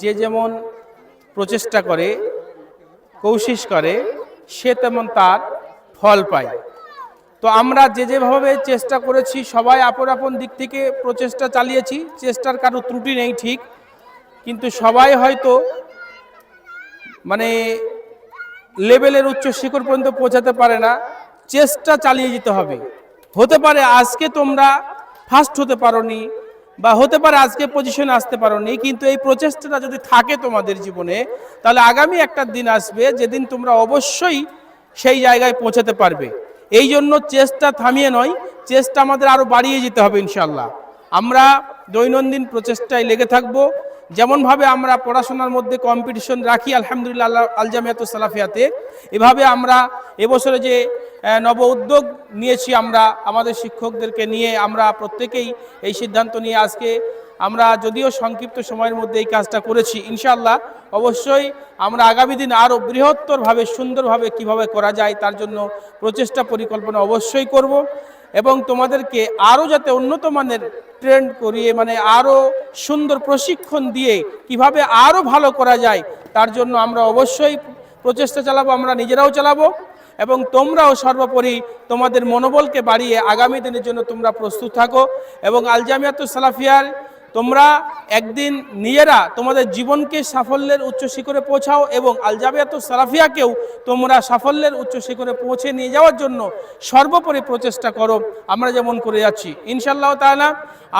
যে যেমন প্রচেষ্টা করে কৌশিস করে, সে তেমন তার ফল পায়। তো আমরা যে যেভাবে চেষ্টা করেছি, সবাই আপন আপন দিক থেকে প্রচেষ্টা চালিয়েছি, চেষ্টার কারও ত্রুটি নেই ঠিক, কিন্তু সবাই হয়তো মানে লেভেলের উচ্চ শিখর পর্যন্ত পৌঁছাতে পারে না, চেষ্টা চালিয়ে যেতে হবে। হতে পারে আজকে তোমরা ফার্স্ট হতে পারোনি বা হতে পারে আজকে পজিশনে আসতে পারোনি, কিন্তু এই প্রচেষ্টাটা যদি থাকে তোমাদের জীবনে, তাহলে আগামী একটা দিন আসবে যেদিন তোমরা অবশ্যই সেই জায়গায় পৌঁছাতে পারবে। এই জন্য চেষ্টা থামিয়ে নয়, চেষ্টা আমাদের আরও বাড়িয়ে যেতে হবে ইনশাল্লাহ আমরা দৈনন্দিন প্রচেষ্টায় লেগে থাকব। যেমনভাবে আমরা পড়াশোনার মধ্যে কম্পিটিশন রাখি, আলহামদুলিল্লাহ আলজামিয়াত সালাফিয়াতে, এভাবে আমরা এবছরে যে নব উদ্যোগ নিয়েছি আমরা, আমাদের শিক্ষকদেরকে নিয়ে আমরা প্রত্যেকেই এই সিদ্ধান্ত নিয়ে আজকে আমরা যদিও সংক্ষিপ্ত সময়ের মধ্যে এই কাজটা করেছি ইনশাল্লাহ অবশ্যই আমরা আগামী দিন আরও বৃহত্তরভাবে, সুন্দরভাবে কীভাবে করা যায় তার জন্য প্রচেষ্টা পরিকল্পনা অবশ্যই করব এবং তোমাদেরকে আরও যাতে উন্নত মানের ট্রেন্ড করিয়ে মানে আরও সুন্দর প্রশিক্ষণ দিয়ে কীভাবে আরও ভালো করা যায় তার জন্য আমরা অবশ্যই প্রচেষ্টা চালাবো, আমরা নিজেরাও চালাবো। এবং তোমরাও সর্বোপরি তোমাদের মনোবলকে বাড়িয়ে আগামী দিনের জন্য তোমরা প্রস্তুত থাকো এবং আলজামিয়াতুল সালাফিয়ার তোমরা একদিন নিজেরা তোমাদের জীবনকে সাফল্যের উচ্চ শিখরে পৌঁছাও এবং আলজাবিয়াত সালাফিয়াকেও তোমরা সাফল্যের উচ্চ শিখরে পৌঁছে নিয়ে যাওয়ার জন্য সর্বোপরি প্রচেষ্টা করো। আমরা যেমন করে যাচ্ছি। ইনশাল্লাহ তাআলা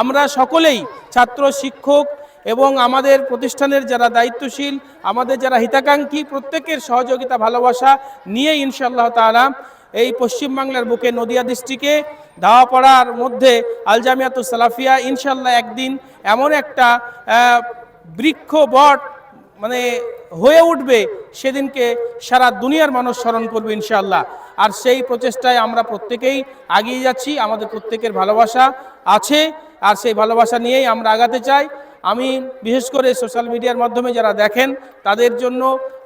আমরা সকলেই ছাত্র, শিক্ষক এবং আমাদের প্রতিষ্ঠানের যারা দায়িত্বশীল, আমাদের যারা হিতাকাঙ্ক্ষী, প্রত্যেকের সহযোগিতা, ভালোবাসা নিয়ে ইনশাল্লাহ তাআলা এই পশ্চিমবাংলার বুকে নদিয়া ডিস্ট্রিক্টে ধাওয়াপাড়ার মধ্যে আলজামিয়াত সালাফিয়া ইনশাল্লাহ একদিন এমন একটা বৃক্ষ বট মানে হয়ে উঠবে, সেদিনকে সারা দুনিয়ার মানুষ স্মরণ করবে ইনশাল্লাহ আর সেই প্রচেষ্টায় আমরা প্রত্যেকেই আগিয়ে যাচ্ছি, আমাদের প্রত্যেকের ভালোবাসা আছে, আর সেই ভালোবাসা নিয়েই আমরা আগাতে চাই। আমি বিশেষ করে সোশ্যাল মিডিয়ার মাধ্যমে যারা দেখেন, তাদের জন্য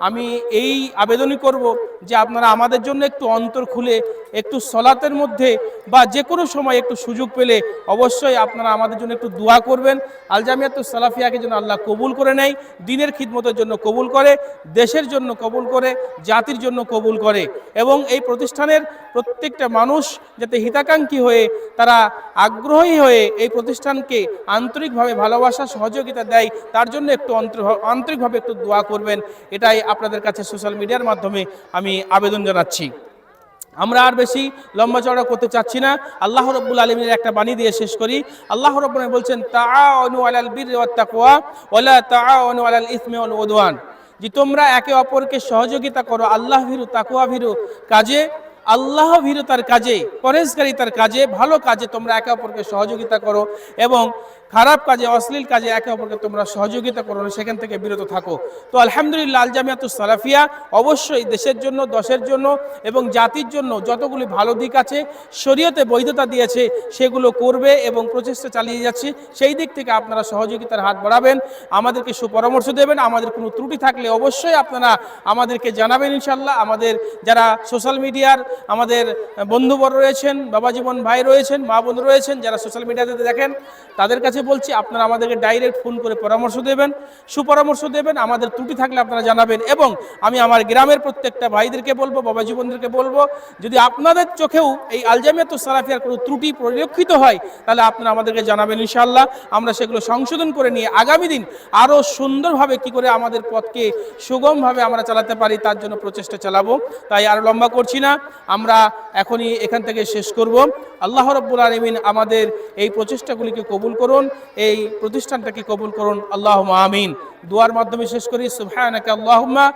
আমি এই আবেদনই করব যে আপনারা আমাদের জন্য একটু অন্তর খুলে, একটু সলাতের মধ্যে বা যে কোনো সময় একটু সুযোগ পেলে অবশ্যই আপনারা আমাদের জন্য একটু দোয়া করবেন। আলজামিয়াত সালাফিয়াকে যেন আল্লাহ কবুল করে নেয়, দিনের খিদমতের জন্য কবুল করে, দেশের জন্য কবুল করে, জাতির জন্য কবুল করে এবং এই প্রতিষ্ঠানের প্রত্যেকটা মানুষ যাতে হিতাকাঙ্ক্ষী হয়ে, তারা আগ্রহী হয়ে এই প্রতিষ্ঠানকে আন্তরিকভাবে ভালোবাসা সহযোগিতা দেয়, তার জন্য একটু আন্তরিকভাবে একটু দোয়া করবেন। এটাই আপনাদের কাছে সোশ্যাল মিডিয়ার মাধ্যমে আমি আবেদন জানাচ্ছি। আমরা আর বেশি লম্বা চড়া করতে চাচ্ছি না। আল্লাহ রব্বুল আলমীর একটা বাণী দিয়ে শেষ করি। আল্লাহ রব্বুল বলছেন তাআনু আলাল বিররি ওয়াত তাকওয়া ওয়ালা তাআনু আলাল ইসমি ওয়াল উদওয়ান। যে তোমরা একে অপরকে সহযোগিতা করো, আল্লাহ ভীরু তাকুয়া ভীরু কাজে, আল্লাহ ভীরতার কাজে পরেশকারিতার কাজে, ভালো কাজে তোমরা একে অপরকে সহযোগিতা করো এবং খারাপ কাজে, অশ্লীল কাজে একে অপরকে তোমরা সহযোগিতা করো সেখান থেকে বিরত থাকো। তো আলহামদুলিল্লাহ আল জামিয়াতুস সালাফিয়া অবশ্যই দেশের জন্য, দশের জন্য এবং জাতির জন্য যতগুলি ভালো দিক আছে, শরীয়তে বৈধতা দিয়েছে, সেগুলো করবে এবং প্রচেষ্টা চালিয়ে যাচ্ছে। সেই দিক থেকে আপনারা সহযোগিতার হাত বাড়াবেন, আমাদেরকে সুপরামর্শ দেবেন, আমাদের কোনো ত্রুটি থাকলে অবশ্যই আপনারা আমাদেরকে জানাবেন ইনশাল্লাহ আমাদের যারা সোশ্যাল মিডিয়ার আমাদের বন্ধুবর রয়েছেন বাবা জীবন ভাই রয়েছেন, মা বোন রয়েছেন, যারা সোশ্যাল মিডিয়াতে দেখেন, তাদের কাছে বলছি, আপনারা আমাদেরকে ডাইরেক্ট ফোন করে পরামর্শ দেবেন। সুপরামর্শ দেবেন, আমাদের ত্রুটি থাকলে আপনারা জানাবেন এবং আমি আমার গ্রামের প্রত্যেকটা ভাইদেরকে বলব বাবা জীবনদেরকে বলব, যদি আপনাদের চোখেও এই আলজামিয়াত সালাফিয়ার কোনো ত্রুটি পরিলক্ষিত হয়, তাহলে আপনারা আমাদেরকে জানাবেন ইনশাল্লাহ আমরা সেগুলো সংশোধন করে নিয়ে আগামী দিন আরও সুন্দরভাবে কি করে আমাদের পথকে সুগমভাবে আমরা চালাতে পারি, তার জন্য প্রচেষ্টা চালাবো। তাই আর লম্বা করছি না, আমরা এখনই এখান থেকে শেষ করব। আল্লাহ রব্বুল আলমিন আমাদের এই প্রচেষ্টাগুলিকে কবুল করুন এই প্রতিষ্ঠানটাকে কবুল করুন। আল্লাহ আমিন। দুয়ার মাধ্যমে শেষ করি। সুবহানাকা আল্লাহুম্মা